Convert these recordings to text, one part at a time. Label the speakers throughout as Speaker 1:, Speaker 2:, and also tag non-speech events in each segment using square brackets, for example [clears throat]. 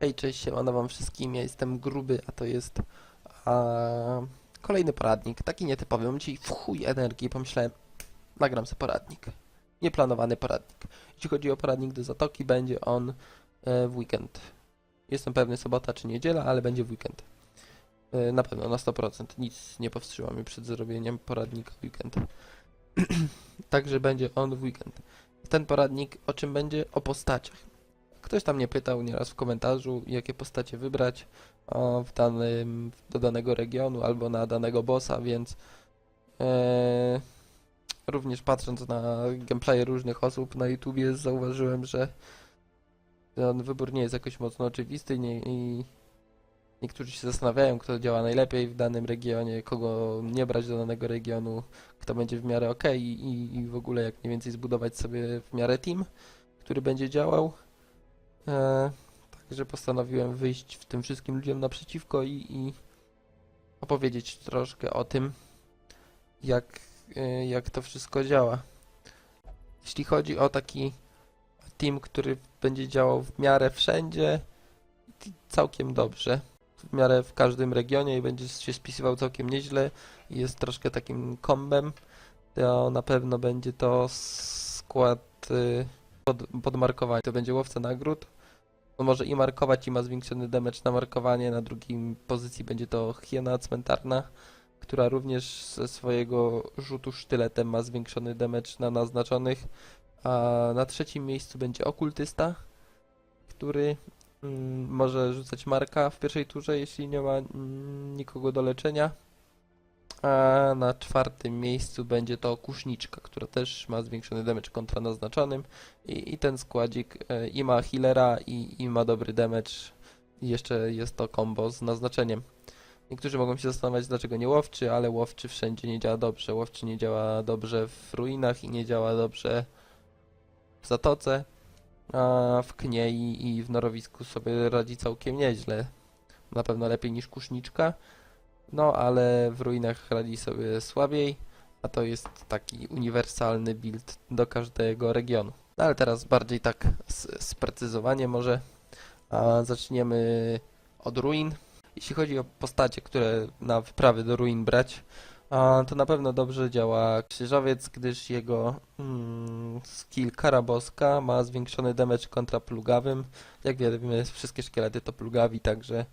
Speaker 1: Hej, cześć, siemano wam wszystkim, ja jestem Gruby, a to jest a, kolejny poradnik, taki nietypowy, mam dzisiaj w chuj energii, pomyślałem, nagram sobie poradnik, nieplanowany poradnik. Jeśli chodzi o poradnik do Zatoki, będzie on e, w weekend. Jestem pewny sobota czy niedziela, ale będzie w weekend. E, na pewno, na 100%, nic nie powstrzyma mnie przed zrobieniem poradnika w weekend. [clears throat] Także będzie on w weekend. Ten poradnik o czym będzie? O postaciach. Ktoś tam mnie pytał nieraz w komentarzu, jakie postacie wybrać o, w danym, do danego regionu albo na danego bossa, więc e, również patrząc na gameplaye różnych osób na YouTubie zauważyłem, że ten wybór nie jest jakoś mocno oczywisty nie, i niektórzy się zastanawiają, kto działa najlepiej w danym regionie, kogo nie brać do danego regionu, kto będzie w miarę ok i, i w ogóle jak mniej więcej zbudować sobie w miarę team, który będzie działał. E, także postanowiłem wyjść w tym wszystkim ludziom naprzeciwko i, i opowiedzieć troszkę o tym, jak, e, jak to wszystko działa. Jeśli chodzi o taki team, który będzie działał w miarę wszędzie, całkiem dobrze. W miarę w każdym regionie i będzie się spisywał całkiem nieźle jest troszkę takim kombem, to na pewno będzie to skład y, pod, podmarkowania. To będzie łowca nagród. On może i markować i ma zwiększony damage na markowanie. Na drugim pozycji będzie to hiena cmentarna, która również ze swojego rzutu sztyletem ma zwiększony damage na naznaczonych. A na trzecim miejscu będzie okultysta, który mm, może rzucać marka w pierwszej turze, jeśli nie ma mm, nikogo do leczenia. A na czwartym miejscu będzie to kuszniczka, która też ma zwiększony damage kontra naznaczonym. I, i ten składzik e, i ma healera i, i ma dobry damage. I jeszcze jest to combo z naznaczeniem. Niektórzy mogą się zastanawiać, dlaczego nie łowczy, ale łowczy wszędzie nie działa dobrze. Łowczy nie działa dobrze w ruinach i nie działa dobrze w zatoce. A w kniei i w norowisku sobie radzi całkiem nieźle. Na pewno lepiej niż kuszniczka. No, ale w ruinach radzi sobie słabiej, a to jest taki uniwersalny build do każdego regionu. No, ale teraz bardziej tak sprecyzowanie może. A zaczniemy od ruin. Jeśli chodzi o postacie, które na wyprawy do ruin brać, a, to na pewno dobrze działa krzyżowiec, gdyż jego mm, skill karaboska ma zwiększony damage kontra plugawym. Jak wiemy, wszystkie szkielety to plugawi, także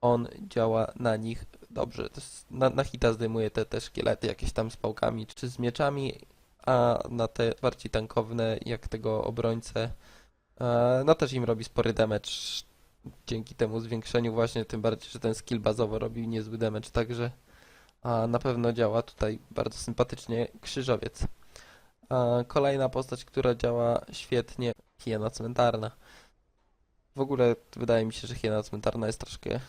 Speaker 1: on działa na nich dobrze. Na, na hita zdejmuje te, te szkielety jakieś tam z pałkami czy z mieczami, a na te bardziej tankowne, jak tego obrońcę, e, no też im robi spory damage dzięki temu zwiększeniu właśnie, tym bardziej, że ten skill bazowo robi niezły damage, także a, na pewno działa tutaj bardzo sympatycznie krzyżowiec. A, kolejna postać, która działa świetnie, hiena cmentarna. W ogóle wydaje mi się, że hiena cmentarna jest troszkę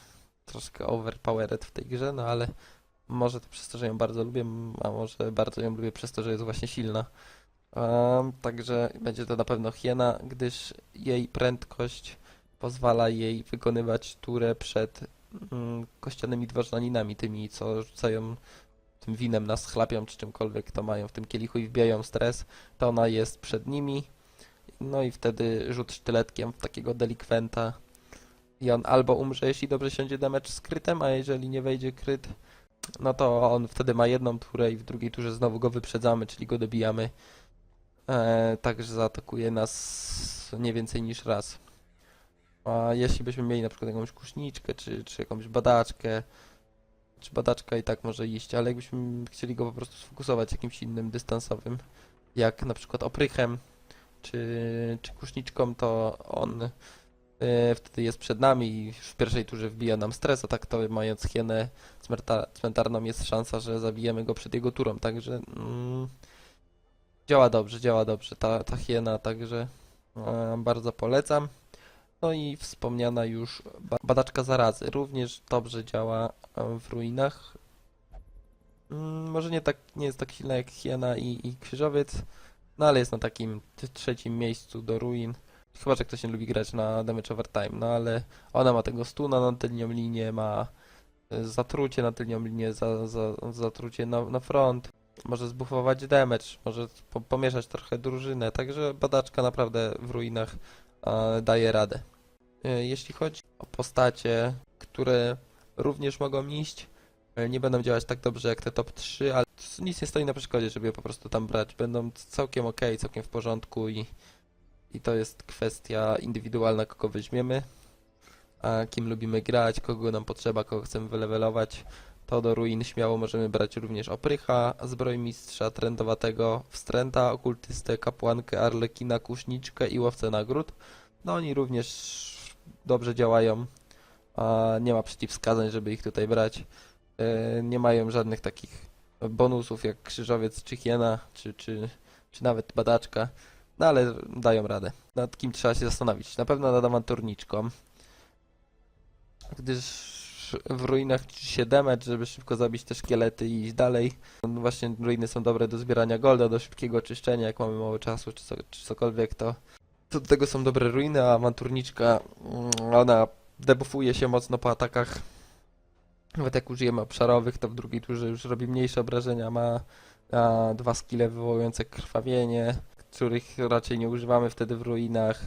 Speaker 1: troszkę overpowered w tej grze, no ale może to przez to, że ją bardzo lubię, a może bardzo ją lubię przez to, że jest właśnie silna. Em, także będzie to na pewno hiena, gdyż jej prędkość pozwala jej wykonywać turę przed mm, kościanymi dworznaninami, tymi co rzucają tym winem nas chlapią, czy czymkolwiek to mają w tym kielichu i wbijają stres, to ona jest przed nimi. No i wtedy rzut sztyletkiem w takiego delikwenta i on albo umrze, jeśli dobrze siądzie damage z krytem, a jeżeli nie wejdzie kryt, no to on wtedy ma jedną turę i w drugiej turze znowu go wyprzedzamy, czyli go dobijamy. E, także zaatakuje nas nie więcej niż raz. A jeśli byśmy mieli na przykład jakąś kuszniczkę, czy, czy jakąś badaczkę, czy badaczka i tak może iść, ale jakbyśmy chcieli go po prostu sfokusować jakimś innym dystansowym, jak na przykład oprychem, czy, czy kuszniczką, to on wtedy jest przed nami i w pierwszej turze wbija nam stres, a tak to mając hienę cmentar cmentarną jest szansa, że zabijemy go przed jego turą, także mm, działa dobrze, działa dobrze ta, ta hiena, także e, bardzo polecam. No i wspomniana już ba badaczka zarazy, również dobrze działa e, w ruinach. Mm, może nie tak, nie jest tak silna jak hiena i, i krzyżowiec, no ale jest na takim trzecim miejscu do ruin. Chyba, że ktoś nie lubi grać na damage overtime, no ale ona ma tego stuna na tylnią linię, ma y, zatrucie na tylnią linię, za, za, zatrucie na, na front, może zbufować damage, może po, pomieszać trochę drużynę, także badaczka naprawdę w ruinach e, daje radę. E, Jeśli chodzi o postacie, które również mogą iść, e, nie będą działać tak dobrze jak te top 3, ale nic nie stoi na przeszkodzie, żeby je po prostu tam brać. Będą całkiem ok, całkiem w porządku i, i to jest kwestia indywidualna, kogo weźmiemy, a kim lubimy grać, kogo nam potrzeba, kogo chcemy wylewelować. To do ruin śmiało możemy brać również oprycha, zbrojmistrza, trendowatego, wstręta, okultystę, kapłankę, arlekina, kuszniczkę i łowcę nagród. No oni również dobrze działają, a nie ma przeciwwskazań, żeby ich tutaj brać. E, Nie mają żadnych takich bonusów jak krzyżowiec czy hiena, czy, czy, czy nawet badaczka, no ale dają radę. Nad kim trzeba się zastanowić? Na pewno nad awanturniczką, gdyż w ruinach się damage, żeby szybko zabić te szkielety i iść dalej. No Właśnie ruiny są dobre do zbierania golda, do szybkiego oczyszczenia, jak mamy mało czasu, czy, co, czy cokolwiek, to to do tego są dobre ruiny, a awanturniczka, mm, ona debuffuje się mocno po atakach. Nawet jak użyjemy obszarowych, to w drugiej turze już robi mniejsze obrażenia, ma dwa skille wywołujące krwawienie, których raczej nie używamy wtedy w ruinach.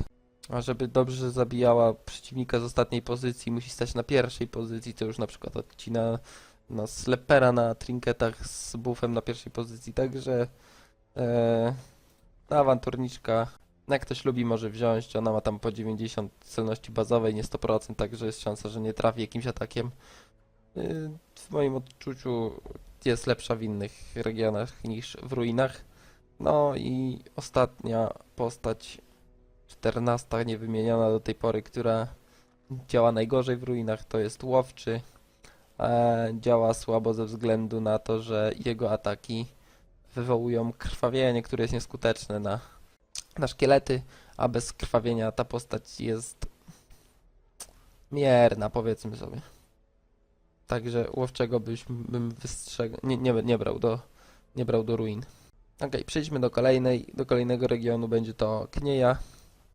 Speaker 1: A żeby dobrze zabijała przeciwnika z ostatniej pozycji, musi stać na pierwszej pozycji, co już na przykład odcina na slepera na trinketach z buffem na pierwszej pozycji, także e, ta awanturniczka jak ktoś lubi, może wziąć. Ona ma tam po 90 celności bazowej, nie 100%, także jest szansa, że nie trafi jakimś atakiem. Yy, W moim odczuciu jest lepsza w innych regionach niż w ruinach. No i ostatnia postać, 14, niewymieniona do tej pory, która działa najgorzej w ruinach, to jest łowczy. E, Działa słabo ze względu na to, że jego ataki wywołują krwawienie, które jest nieskuteczne na na szkielety, a bez krwawienia ta postać jest mierna, powiedzmy sobie. Także łowczego byś, bym wystrzegł, nie, nie, nie brał do, nie brał do ruin. Okej, przejdźmy do kolejnej, do kolejnego regionu, będzie to Knieja.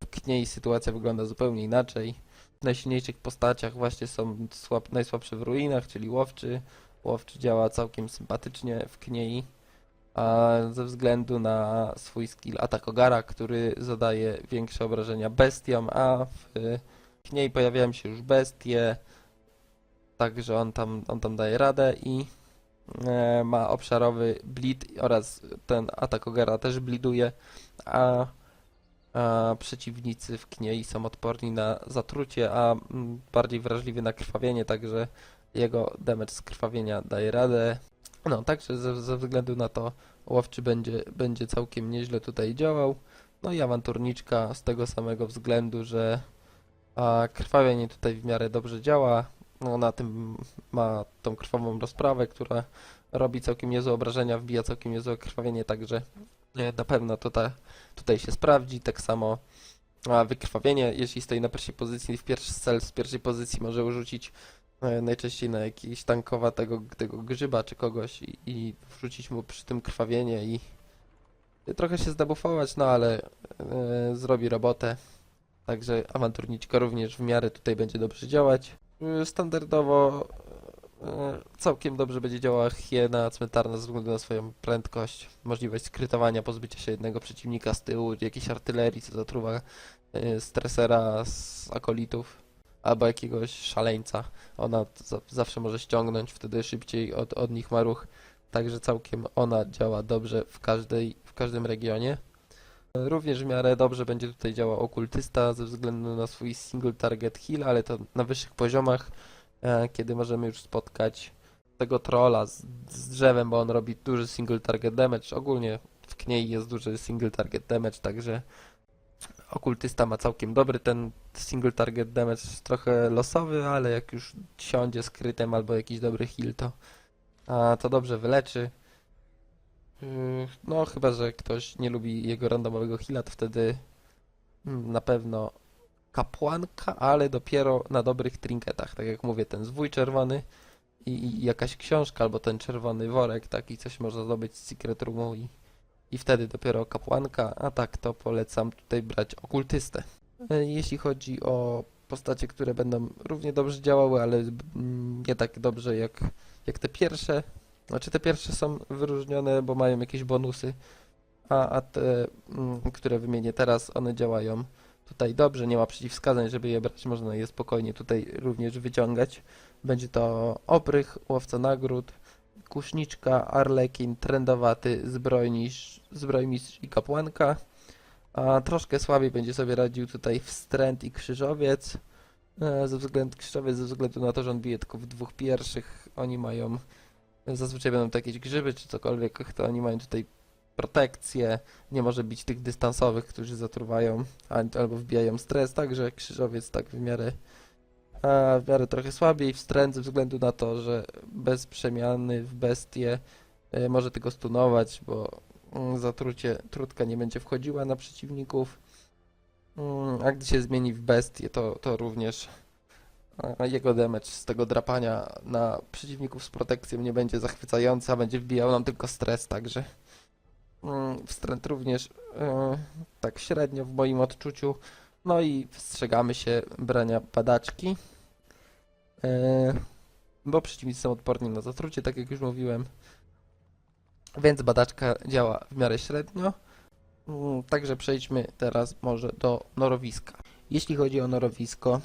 Speaker 1: W Kniei sytuacja wygląda zupełnie inaczej. W najsilniejszych postaciach właśnie są słab, najsłabsze w ruinach, czyli łowczy. Łowczy działa całkiem sympatycznie w Kniei a ze względu na swój skill atak Ogara, który zadaje większe obrażenia bestiom, a w niej pojawiają się już bestie, także on tam, on tam daje radę i ma obszarowy bleed oraz ten atak Ogara też bliduje, a, a przeciwnicy w kniei są odporni na zatrucie, a mm, bardziej wrażliwy na krwawienie, także jego damage z krwawienia daje radę. No, także ze, ze względu na to łowczy będzie, będzie całkiem nieźle tutaj działał. No i awanturniczka z tego samego względu, że a, krwawienie tutaj w miarę dobrze działa. No, na tym ma tą krwawą rozprawę, która robi całkiem niezłe obrażenia, wbija całkiem niezłe krwawienie, także e, na pewno to ta, tutaj się sprawdzi. Tak samo wykrwawienie, jeśli stoi na pierwszej pozycji, w pierwszy cel z pierwszej pozycji może urzucić e, najczęściej na jakiś tankowa tego, tego grzyba czy kogoś i, i wrzucić mu przy tym krwawienie i trochę się zdebuffować, no ale e, zrobi robotę. Także awanturniczka również w miarę tutaj będzie dobrze działać. E, Standardowo e, całkiem dobrze będzie działała hiena cmentarna ze względu na swoją prędkość, możliwość skrytowania, pozbycia się jednego przeciwnika z tyłu, jakiejś artylerii, co zatruwa e, stresera z akolitów albo jakiegoś szaleńca. Ona za, zawsze może ściągnąć, wtedy szybciej od, od nich ma ruch. Także całkiem ona działa dobrze w, każdej, w każdym regionie. Również w miarę dobrze będzie tutaj działał okultysta ze względu na swój single target heal, ale to na wyższych poziomach, e, kiedy możemy już spotkać tego trolla z, z drzewem, bo on robi duży single target damage. Ogólnie w kniei jest duży single target damage, także okultysta ma całkiem dobry ten single target damage, trochę losowy, ale jak już siądzie z krytem albo jakiś dobry heal, to, a, to dobrze wyleczy. No, chyba, że ktoś nie lubi jego randomowego heala, to wtedy na pewno kapłanka, ale dopiero na dobrych trinketach. Tak jak mówię, ten zwój czerwony i, i jakaś książka, albo ten czerwony worek, taki coś można zdobyć z Secret Roomu i, i wtedy dopiero kapłanka, a tak to polecam tutaj brać okultystę. E, Jeśli chodzi o postacie, które będą równie dobrze działały, ale mm, nie tak dobrze jak, jak te pierwsze, znaczy te pierwsze są wyróżnione, bo mają jakieś bonusy, a, a te, mm, które wymienię teraz, one działają tutaj dobrze, nie ma przeciwwskazań, żeby je brać, można je spokojnie tutaj również wyciągać. Będzie to oprych, łowca nagród, kuszniczka, arlekin, trendowaty, zbrojnisz, zbrojmistrz i kapłanka. A troszkę słabiej będzie sobie radził tutaj wstręt i krzyżowiec. E, Ze względu, krzyżowiec ze względu na to, że on bije tylko w dwóch pierwszych. Oni mają, zazwyczaj będą to jakieś grzyby czy cokolwiek, to oni mają tutaj protekcję. Nie może bić tych dystansowych, którzy zatruwają albo wbijają stres, także krzyżowiec tak w miarę a w miarę trochę słabiej wstręt ze względu na to, że bez przemiany w bestię e, może tylko stunować, bo mm, zatrucie trutka nie będzie wchodziła na przeciwników. Mm, A gdy się zmieni w bestię, to, to również jego damage z tego drapania na przeciwników z protekcją nie będzie zachwycający, a będzie wbijał nam tylko stres, także mm, wstręt również e, tak średnio w moim odczuciu. No i wstrzegamy się brania badaczki, e, bo przeciwnicy są odporni na zatrucie, tak jak już mówiłem. Więc badaczka działa w miarę średnio. Mm, Także przejdźmy teraz może do norowiska. Jeśli chodzi o norowisko,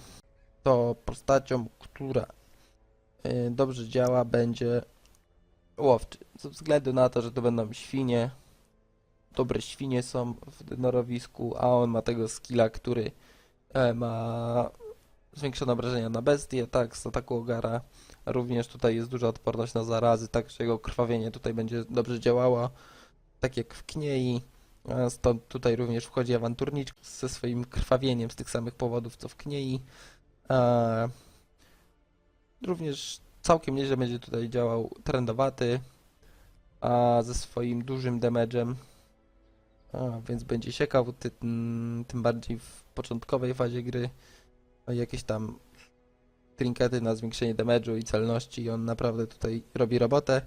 Speaker 1: to postacią, która y, dobrze działa, będzie łowczy. Ze względu na to, że to będą świnie. Dobre świnie są w norowisku, a on ma tego skilla, który e, ma zwiększone obrażenia na bestie, tak, z ataku ogara. Również tutaj jest duża odporność na zarazy, tak, że jego krwawienie tutaj będzie dobrze działało, tak jak w Kniei. Stąd tutaj również wchodzi awanturniczka ze swoim krwawieniem z tych samych powodów co w Kniei. A również całkiem nieźle będzie tutaj działał trendowaty, ze swoim dużym damage'em. Więc będzie siekał, ty, tym bardziej w początkowej fazie gry. A jakieś tam trinkety na zwiększenie damage'u i celności, on naprawdę tutaj robi robotę.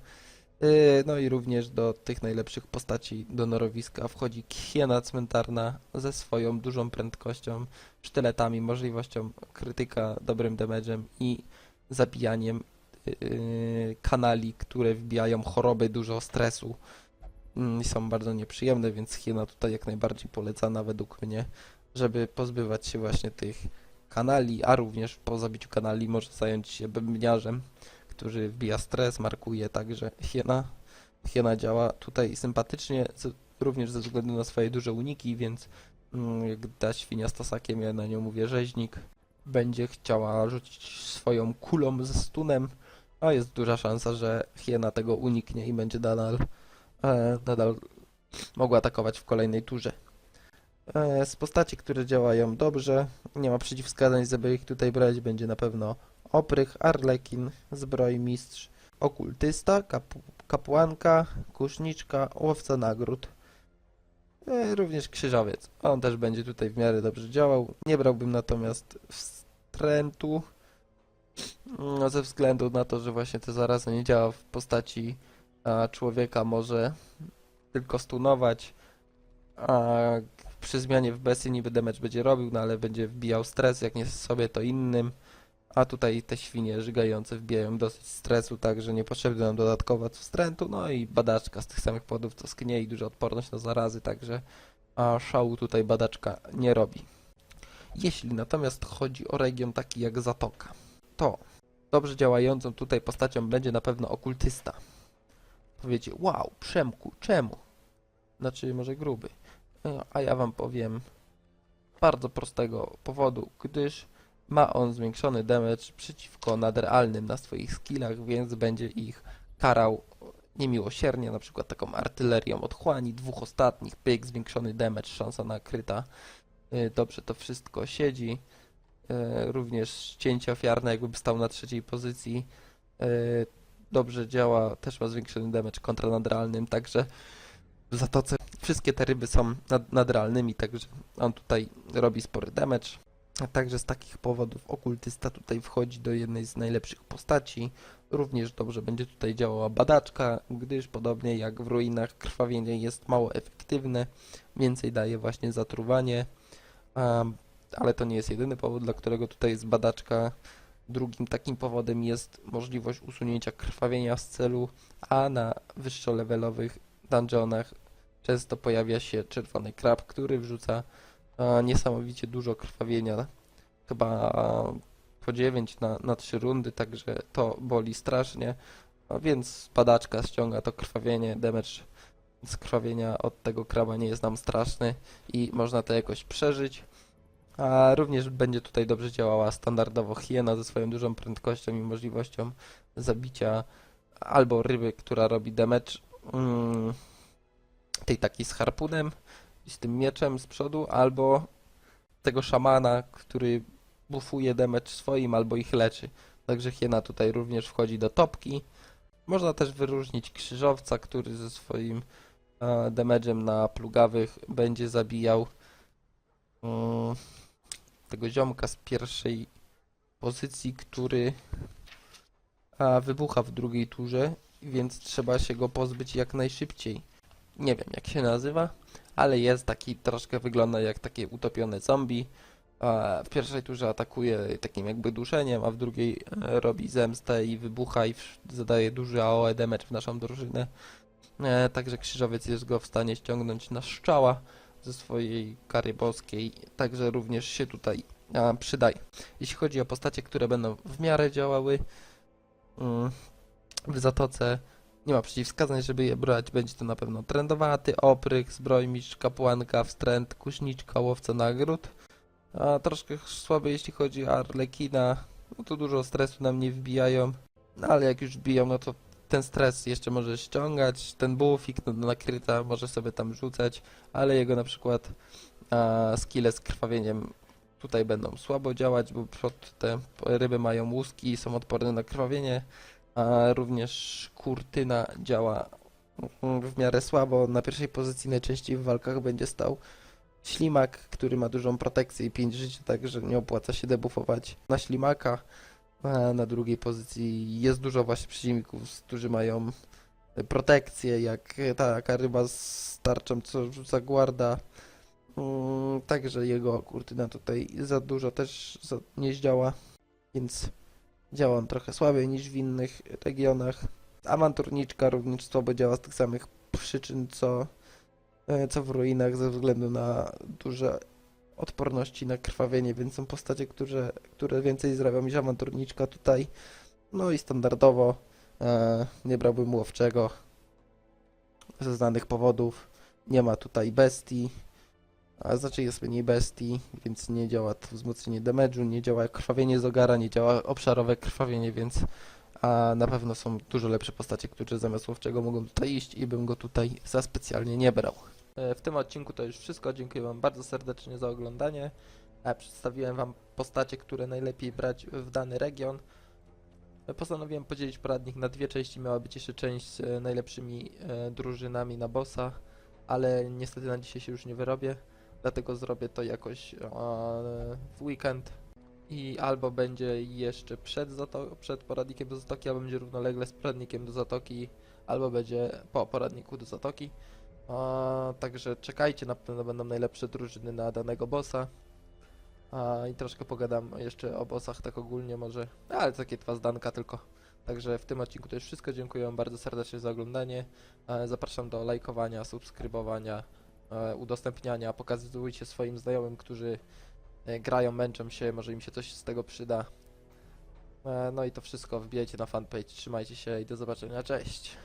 Speaker 1: Yy, No i również do tych najlepszych postaci do norowiska wchodzi hiena cmentarna ze swoją dużą prędkością, sztyletami, możliwością krytyka, dobrym damage'em i zabijaniem yy, kanali, które wbijają choroby, dużo stresu. Mm, i są bardzo nieprzyjemne, więc hiena tutaj jak najbardziej polecana według mnie, żeby pozbywać się właśnie tych kanali, a również po zabiciu kanali może zająć się bębniarzem, który wbija stres, markuje, także hiena, hiena działa tutaj sympatycznie, również ze względu na swoje duże uniki, więc mm, jak da świnia z tasakiem, ja na nią mówię rzeźnik, będzie chciała rzucić swoją kulą ze stunem, a jest duża szansa, że hiena tego uniknie i będzie nadal, e, nadal mogła atakować w kolejnej turze. E, z postaci, które działają dobrze, nie ma przeciwwskazań, żeby ich tutaj brać, będzie na pewno oprych, arlekin, zbrojmistrz, okultysta, kapu, kapłanka, kuszniczka, łowca nagród. E, również krzyżowiec. On też będzie tutaj w miarę dobrze działał. Nie brałbym natomiast wstrętu, no, ze względu na to, że właśnie to zaraza nie działa w postaci a, człowieka, może tylko stunować, a przy zmianie w bestii niby damage będzie robił, no ale będzie wbijał stres, jak nie sobie to innym. A tutaj te świnie żygające wbijają dosyć stresu, także niepotrzebny nam dodatkowo wstrętu, no i badaczka z tych samych powodów co sknie i duża odporność na zarazy, także a szału tutaj badaczka nie robi. Jeśli natomiast chodzi o region taki jak Zatoka, to dobrze działającą tutaj postacią będzie na pewno okultysta. Powiecie, wow, Przemku, czemu? Znaczy, może gruby. E, A ja wam powiem bardzo prostego powodu, gdyż ma on zwiększony damage przeciwko nadrealnym na swoich skillach, więc będzie ich karał niemiłosiernie, na przykład taką artylerią otchłani, dwóch ostatnich, pyk, zwiększony damage, szansa na kryta. Y, Dobrze to wszystko siedzi. Y, Również cięcie ofiarne, jakby stał na trzeciej pozycji. Y, Dobrze działa, też ma zwiększony damage kontra nadrealnym, także w zatoce wszystkie te ryby są nad, nadrealnymi, także on tutaj robi spory damage. A także z takich powodów okultysta tutaj wchodzi do jednej z najlepszych postaci. Również dobrze będzie tutaj działała badaczka, gdyż podobnie jak w ruinach krwawienie jest mało efektywne, więcej daje właśnie zatruwanie. Ale to nie jest jedyny powód, dla którego tutaj jest badaczka. Drugim takim powodem jest możliwość usunięcia krwawienia z celu, a na wyższolevelowych dungeonach często pojawia się czerwony krab, który wrzuca niesamowicie dużo krwawienia. Chyba po 9 na, na 3 rundy, także to boli strasznie. A więc padaczka ściąga to krwawienie, damage z krwawienia od tego kraba nie jest nam straszny i można to jakoś przeżyć. A również będzie tutaj dobrze działała standardowo hiena ze swoją dużą prędkością i możliwością zabicia albo ryby, która robi damage mm, tej takiej z harpunem z tym mieczem z przodu, albo tego szamana, który bufuje damage swoim albo ich leczy. Także hiena tutaj również wchodzi do topki. Można też wyróżnić krzyżowca, który ze swoim e, damage'em na plugawych będzie zabijał mm, tego ziomka z pierwszej pozycji, który a, wybucha w drugiej turze, więc trzeba się go pozbyć jak najszybciej. Nie wiem jak się nazywa, ale jest taki, troszkę wygląda jak takie utopione zombie. W pierwszej turze atakuje takim jakby duszeniem, a w drugiej e, robi zemstę i wybucha i zadaje duży AOE damage w naszą drużynę. E, także krzyżowiec jest go w stanie ściągnąć na szczała ze swojej kary boskiej, także również się tutaj przydaje. Jeśli chodzi o postacie, które będą w miarę działały mm, w Zatoce, nie ma przeciwwskazań, żeby je brać. Będzie to na pewno trendowaty, oprych, zbrojmistrz, kapłanka, wstręt, kuźniczka, łowca nagród. A troszkę słabe jeśli chodzi o Arlekina, no to dużo stresu nam nie wbijają, no ale jak już wbiją, no to ten stres jeszcze może ściągać, ten buffik no, nakryta może sobie tam rzucać, ale jego na przykład a, skille z krwawieniem tutaj będą słabo działać, bo te ryby mają łuski i są odporne na krwawienie, a również kurtyna działa w miarę słabo. Na pierwszej pozycji najczęściej w walkach będzie stał ślimak, który ma dużą protekcję i 5 życia, także nie opłaca się debuffować na ślimaka. A na drugiej pozycji jest dużo właśnie przeciwników, którzy mają protekcję, jak taka ryba z tarczą, co rzuca guarda. Mm, Także jego kurtyna tutaj za dużo też nie zdziała, więc działa on trochę słabiej niż w innych regionach. Awanturniczka również słabo działa z tych samych przyczyn, co, e, co w ruinach, ze względu na duże odporności na krwawienie, więc są postacie, które, które więcej zrobią niż awanturniczka tutaj. No i standardowo e, nie brałbym łowczego ze znanych powodów. Nie ma tutaj bestii, a znaczy jest mniej bestii, więc nie działa to wzmocnienie damage'u, nie działa krwawienie z ogara, nie działa obszarowe krwawienie, więc a na pewno są dużo lepsze postacie, które zamiast łowczego mogą tutaj iść i bym go tutaj za specjalnie nie brał. E, W tym odcinku to już wszystko. Dziękuję Wam bardzo serdecznie za oglądanie. E, Przedstawiłem Wam postacie, które najlepiej brać w dany region. E, Postanowiłem podzielić poradnik na dwie części. Miała być jeszcze część z najlepszymi drużynami na bossa, ale niestety na dzisiaj się już nie wyrobię. Dlatego zrobię to jakoś e, w weekend. I albo będzie jeszcze przed, zato- przed poradnikiem do Zatoki, albo będzie równolegle z poradnikiem do Zatoki, albo będzie po poradniku do Zatoki. A, także czekajcie, na pewno będą najlepsze drużyny na danego bossa. A, I troszkę pogadam jeszcze o bossach tak ogólnie może, ale takie dwa zdanka tylko. Także w tym odcinku to już wszystko. Dziękuję bardzo serdecznie za oglądanie. E, Zapraszam do lajkowania, subskrybowania, e, udostępniania. Pokazujcie swoim znajomym, którzy e, grają, męczą się, może im się coś z tego przyda. E, No i to wszystko wbijajcie na fanpage. Trzymajcie się i do zobaczenia. Cześć!